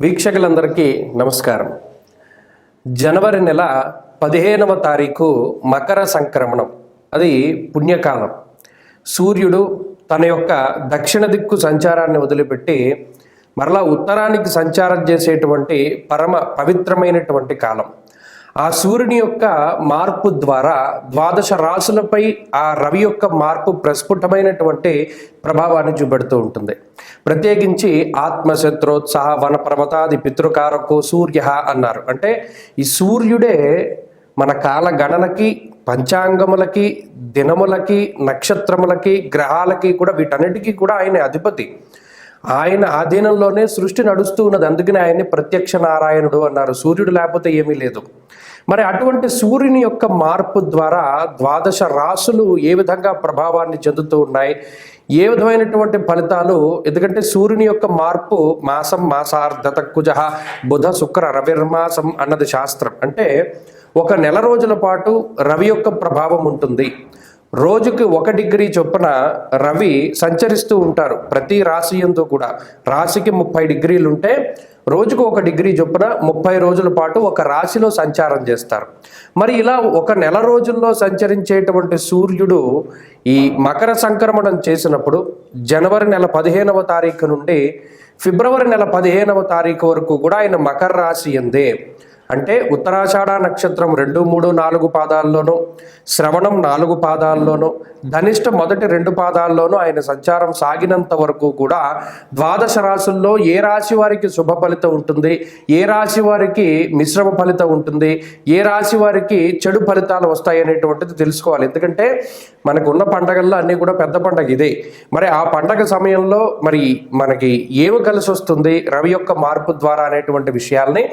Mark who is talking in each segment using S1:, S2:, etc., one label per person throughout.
S1: వీక్షకులందరికీ నమస్కారం. జనవరి నెల పదిహేనవ తారీఖు మకర సంక్రమణం. అది పుణ్యకాలం. సూర్యుడు తన యొక్క దక్షిణ దిక్కు సంచారాన్ని వదిలిపెట్టి మరలా ఉత్తరానికి సంచారం చేసేటువంటి పరమ పవిత్రమైనటువంటి కాలం. ఆ సూర్యుని యొక్క మార్పు ద్వారా ద్వాదశ రాశులపై ఆ రవి యొక్క మార్పు ప్రస్ఫుటమైనటువంటి ప్రభావాన్ని చూపెడుతూ ఉంటుంది. ప్రత్యేకించి ఆత్మశత్రోత్సాహ వన పర్వతాది పితృకారకు సూర్య అన్నారు. అంటే ఈ సూర్యుడే మన కాల గణనకి పంచాంగములకి దినములకి నక్షత్రములకి గ్రహాలకి కూడా వీటన్నిటికీ కూడా ఆయన అధిపతి. ఆయన ఆధీనంలోనే సృష్టి నడుస్తూ ఉన్నది. అందుకనే ఆయన్ని ప్రత్యక్ష నారాయణుడు అన్నారు. సూర్యుడు లేకపోతే ఏమీ లేదు. మరి అటువంటి సూర్యుని యొక్క మార్పు ద్వారా ద్వాదశ రాశులు ఏ విధంగా ప్రభావాన్ని చెందుతూ ఉన్నాయి? ఏ విధమైనటువంటి ఫలితాలు? ఎందుకంటే సూర్యుని యొక్క మార్పు మాసం మాసార్ధత కుజ బుధ శుక్ర రవిర్మాసం అన్నది శాస్త్రం. అంటే ఒక నెల రోజుల పాటు రవి యొక్క ప్రభావం ఉంటుంది. రోజుకి ఒక డిగ్రీ చొప్పున రవి సంచరిస్తూ ఉంటారు. ప్రతి రాశి ఎందు కూడా. రాశికి ముప్పై డిగ్రీలు ఉంటే రోజుకు ఒక డిగ్రీ చొప్పున ముప్పై రోజుల పాటు ఒక రాశిలో సంచారం చేస్తారు. మరి ఇలా ఒక నెల రోజుల్లో సంచరించేటువంటి సూర్యుడు ఈ మకర సంక్రమణం చేసినప్పుడు జనవరి నెల పదిహేనవ తారీఖు నుండి ఫిబ్రవరి నెల పదిహేనవ తారీఖు వరకు కూడా ఆయన మకర రాశి ఎందే అంటే ఉత్తరాషాఢ నక్షత్రం రెండు మూడు నాలుగు పాదాల్లోనూ శ్రవణం నాలుగు పాదాల్లోనూ ధనిష్ట మొదటి రెండు పాదాల్లోనూ ఆయన సంచారం సాగినంత వరకు కూడా ద్వాదశ రాశుల్లో ఏ రాశి వారికి శుభ ఫలితం ఉంటుంది? ఏ రాశి వారికి మిశ్రమ ఫలితం ఉంటుంది? ఏ రాశి వారికి చెడు ఫలితాలు వస్తాయి అనేటువంటిది తెలుసుకోవాలి. ఎందుకంటే మనకు ఉన్న పండగల్లో అన్నీ కూడా పెద్ద పండగ ఇదే. మరి ఆ పండగ సమయంలో మరి మనకి ఏమి కలిసి వస్తుంది? రవి యొక్క మార్పు ద్వారా అనేటువంటి విషయాల్ని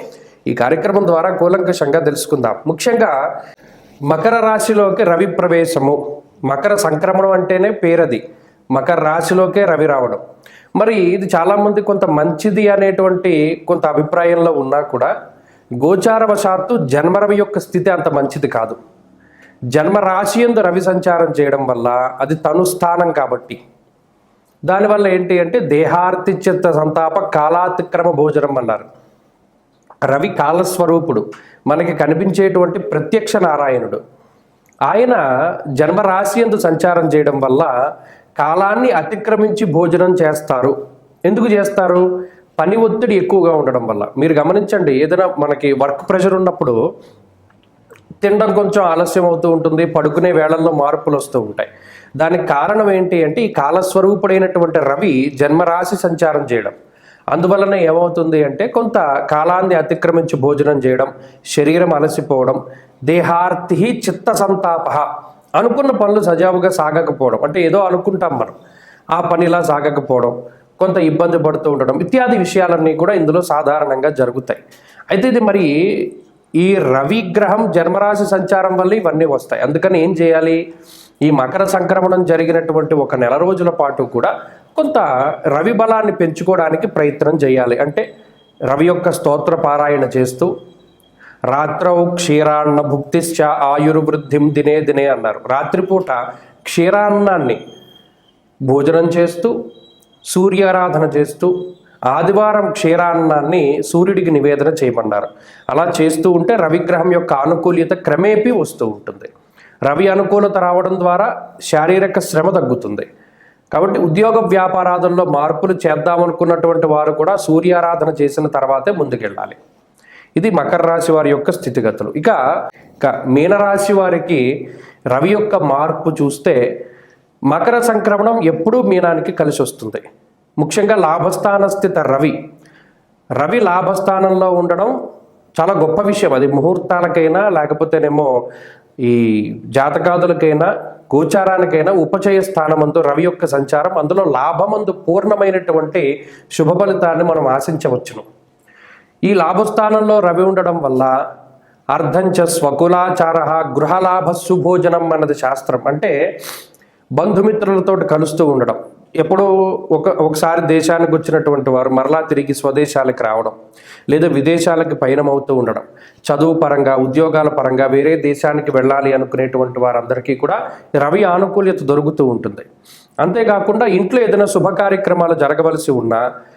S1: ఈ కార్యక్రమం ద్వారా కూలంకషంగా తెలుసుకుందాం. ముఖ్యంగా మకర రాశిలోకి రవి ప్రవేశము. మకర సంక్రమణం అంటేనే పేరది. మకర రాశిలోకే రవి రావడం. మరి ఇది చాలామంది కొంత మంచిది అనేటువంటి కొంత అభిప్రాయంలో ఉన్నా కూడా గోచారవశాత్తు జన్మరవి యొక్క స్థితి అంత మంచిది కాదు. జన్మ రాశి ఎందు రవి సంచారం చేయడం వల్ల అది తను స్థానం కాబట్టి. దానివల్ల ఏంటి అంటే దేహార్తిచిత్త సంతాప కాలాతిక్రమ భోజనం అన్నారు. రవి కాలస్వరూపుడు. మనకి కనిపించేటువంటి ప్రత్యక్ష నారాయణుడు. ఆయన జన్మరాశి ఎందు సంచారం చేయడం వల్ల కాలాన్ని అతిక్రమించి భోజనం చేస్తారు. ఎందుకు చేస్తారు? పని ఒత్తిడి ఎక్కువగా ఉండడం వల్ల. మీరు గమనించండి ఏదైనా మనకి వర్క్ ప్రెషర్ ఉన్నప్పుడు తినడం కొంచెం ఆలస్యం అవుతూ ఉంటుంది పడుకునే వేళల్లో మార్పులు వస్తూ ఉంటాయి. దానికి కారణం ఏంటి అంటే ఈ కాలస్వరూపుడైనటువంటి రవి జన్మరాశి సంచారం చేయడం. అందువలన ఏమవుతుంది అంటే కొంత కాలాన్ని అతిక్రమించి భోజనం చేయడం శరీరం అలసిపోవడం దేహార్తి చిత్త సంతాప అనుకున్న పనులు సజావుగా సాగకపోవడం అంటే ఏదో అనుకుంటాం మనం ఆ పనిలా సాగకపోవడం కొంత ఇబ్బంది పడుతూ ఉండడం ఇత్యాది విషయాలన్నీ కూడా ఇందులో సాధారణంగా జరుగుతాయి. అయితే ఇది మరి ఈ రవి గ్రహం జన్మరాశి సంచారం వల్ల ఇవన్నీ వస్తాయి. అందుకని ఏం చేయాలి? ఈ మకర సంక్రమణం జరిగినటువంటి ఒక నెల రోజుల పాటు కూడా కొంత రవి బలాన్ని పెంచుకోవడానికి ప్రయత్నం చేయాలి. అంటే రవి యొక్క స్తోత్ర పారాయణ చేస్తూ రాత్రౌ క్షీరాన్న భుక్తిశ్చ ఆయుర్వృద్ధిం దినే దినే అన్నారు. రాత్రిపూట క్షీరాన్నాన్ని భోజనం చేస్తూ సూర్యారాధన చేస్తూ ఆదివారం క్షీరాన్నాన్ని సూర్యుడికి నివేదన చేయమన్నారు. అలా చేస్తూ ఉంటే రవిగ్రహం యొక్క ఆనుకూల్యత క్రమేపీ వస్తూ ఉంటుంది. రవి అనుకూలత రావడం ద్వారా శారీరక శ్రమ తగ్గుతుంది. కాబట్టి ఉద్యోగ వ్యాపారాదుల్లో మార్పులు చేద్దామనుకున్నటువంటి వారు కూడా సూర్యారాధన చేసిన తర్వాతే ముందుకెళ్ళాలి. ఇది మకర రాశి వారి యొక్క స్థితిగతులు. ఇక ఇక మీనరాశి వారికి రవి యొక్క మార్పు చూస్తే మకర సంక్రమణం ఎప్పుడూ మీనానికి కలిసి వస్తుంది. ముఖ్యంగా లాభస్థాన స్థిత రవి. రవి లాభస్థానంలో ఉండడం చాలా గొప్ప విషయం. అది ముహూర్తాలకైనా లేకపోతేనేమో ఈ జాతకాదులకైనా గోచారానికైనా ఉపచయ స్థానమందు రవి యొక్క సంచారం అందులో లాభమందు పూర్ణమైనటువంటి శుభ ఫలితాన్ని మనం ఆశించవచ్చును. ఈ లాభస్థానంలో రవి ఉండడం వల్ల అర్ధంచ స్వకులాచార గృహలాభ సుభోజనం అన్నది శాస్త్రం. అంటే బంధుమిత్రులతో కలుస్తూ ఉండడం. ఎప్పుడో ఒక ఒకసారి దేశానికి వచ్చినటువంటి వారు మరలా తిరిగి స్వదేశాలకు రావడం లేదా విదేశాలకు పయనమవుతూ ఉండడం చదువు పరంగా ఉద్యోగాల పరంగా వేరే దేశానికి వెళ్ళాలి అనుకునేటువంటి వారందరికీ కూడా రవి ఆనుకూల్యత దొరుకుతూ ఉంటుంది. అంతేకాకుండా ఇంట్లో ఏదైనా శుభ కార్యక్రమాలు జరగవలసి ఉన్నా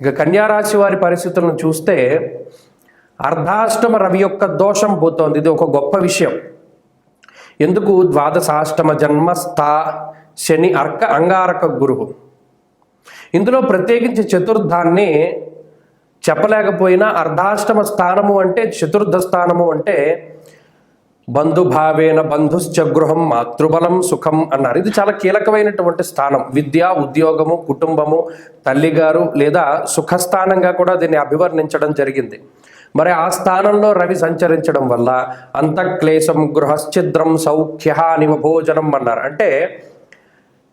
S1: ఇక కన్యారాశి వారి పరిస్థితులను చూస్తే అర్ధాష్టమ రవి యొక్క దోషం పోతోంది. ఇది ఒక గొప్ప విషయం. ఎందుకు? ద్వాదశాష్టమ జన్మస్థా శని అర్క అంగారక గురువు. ఇందులో ప్రత్యేకించి చతుర్థాన్ని చెప్పలేకపోయినా అర్ధాష్టమ స్థానము అంటే చతుర్థ స్థానము అంటే బంధుభావేన బంధుశ్చ గృహం మాతృబలం సుఖం అన్నారు. ఇది చాలా కీలకమైనటువంటి స్థానం. విద్య ఉద్యోగము కుటుంబము తల్లిగారు లేదా సుఖస్థానంగా కూడా దీన్ని అభివర్ణించడం జరిగింది. మరి ఆ స్థానంలో రవి సంచరించడం వల్ల అంతఃక్లేశం గృహశ్చిద్రం సౌఖ్య నివభోజనం అన్నారు. అంటే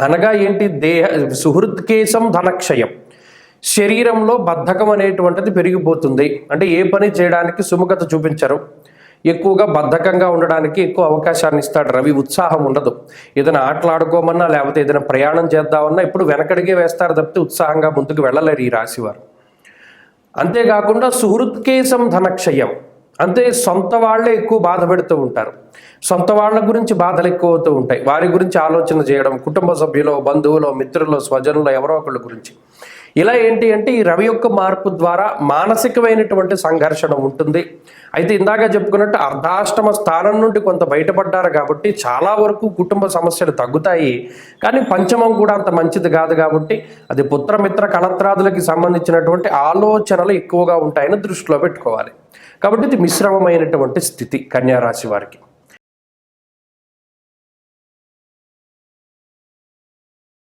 S1: అనగా ఏంటి? దేహ సుహృత్కేశం ధనక్షయం. శరీరంలో బద్ధకం అనేటువంటిది పెరిగిపోతుంది. అంటే ఏ పని చేయడానికి సుముఖత చూపించరు. ఎక్కువగా బద్ధకంగా ఉండడానికి ఎక్కువ అవకాశాన్ని ఇస్తాడు రవి. ఉత్సాహం ఉండదు. ఏదైనా ఆటలాడుకోమన్నా లేకపోతే ఏదైనా ప్రయాణం చేద్దామన్నా ఇప్పుడు వెనకడిగే వేస్తారు తప్పితే ఉత్సాహంగా ముందుకు వెళ్ళలేరు ఈ రాశివారు. అంతేకాకుండా సుహృత్కేశం ధనక్షయం. అంతే సొంత వాళ్ళే ఎక్కువ బాధ పెడుతూ ఉంటారు. సొంత వాళ్ళ గురించి బాధలు ఎక్కువ అవుతూ ఉంటాయి. వారి గురించి ఆలోచన చేయడం కుటుంబ సభ్యులు బంధువులు మిత్రులు స్వజనులు ఎవరో ఒకళ్ళ గురించి. ఇలా ఏంటి అంటే ఈ రవి యొక్క మార్పు ద్వారా మానసికమైనటువంటి సంఘర్షణ ఉంటుంది. అయితే ఇందాక చెప్పుకున్నట్టు అర్ధాష్టమ స్థానం నుండి కొంత బయటపడ్డారు కాబట్టి చాలా వరకు కుటుంబ సమస్యలు తగ్గుతాయి. కానీ పంచమం కూడా అంత మంచిది కాదు కాబట్టి అది పుత్రమిత్ర కళత్రాదులకి సంబంధించినటువంటి ఆలోచనలు ఎక్కువగా ఉంటాయని దృష్టిలో పెట్టుకోవాలి. కాబట్టి ఇది మిశ్రమమైనటువంటి స్థితి కన్యారాశి వారికి.